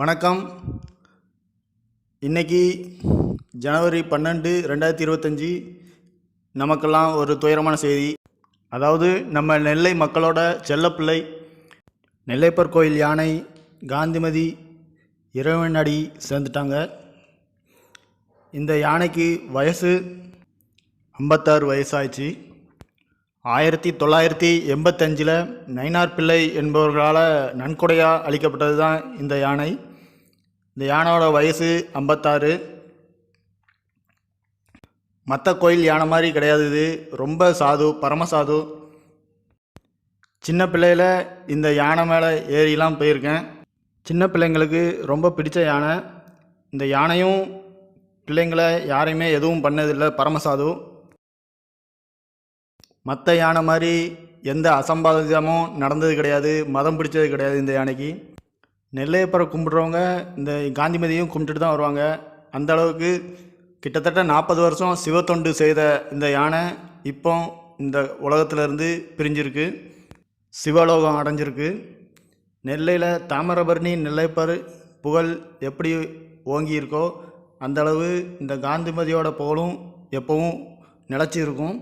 வணக்கம். இன்னைக்கு ஜனவரி பன்னெண்டு ரெண்டாயிரத்தி இருபத்தஞ்சி நமக்கெல்லாம் ஒரு துயரமான செய்தி. அதாவது நம்ம நெல்லை மக்களோட செல்லப்பிள்ளை நெல்லைப்பர் கோயில் யானை காந்திமதி இறைவன் அடி சேர்ந்துட்டாங்க. இந்த யானைக்கு வயசு ஐம்பத்தாறு வயசாயிடுச்சு. ஆயிரத்தி தொள்ளாயிரத்தி எண்பத்தஞ்சில் நைனார் பிள்ளை என்பவர்களால் நன்கொடையாக அளிக்கப்பட்டது தான் இந்த யானை. இந்த யானையோட வயசு ஐம்பத்தாறு. மற்ற கோயில் யானை மாதிரி கிடையாது இது. ரொம்ப சாது பரமசாது சின்ன பிள்ளையில் இந்த யானை மேலே ஏறிலாம் போயிருக்கேன். சின்ன பிள்ளைங்களுக்கு ரொம்ப பிடிச்ச யானை. இந்த யானையும் பிள்ளைங்களை யாரையுமே எதுவும் பண்ணதில்லை பரமசாது மற்ற யானை மாதிரி எந்த அசம்பாதமும் நடந்தது கிடையாது மதம் பிடிச்சது கிடையாது இந்த யானைக்கு. நெல்லையப்பரை கும்பிட்றவங்க இந்த காந்திமதியும் கும்பிட்டுட்டு தான் வருவாங்க. அந்த அளவுக்கு கிட்டத்தட்ட நாற்பது வருஷம் சிவத்தொண்டு செய்த இந்த யானை இப்போ இந்த உலகத்திலேருந்து பிரிஞ்சிருக்கு. சிவலோகம் அடைஞ்சிருக்கு. நெல்லையில் தாமிரபரணி நெல்லைப்பர் புகழ் எப்படி ஓங்கியிருக்கோ அந்தளவு அந்த அளவு இந்த காந்திமதியோட புகழும் எப்பவும் நிலச்சி இருக்கும்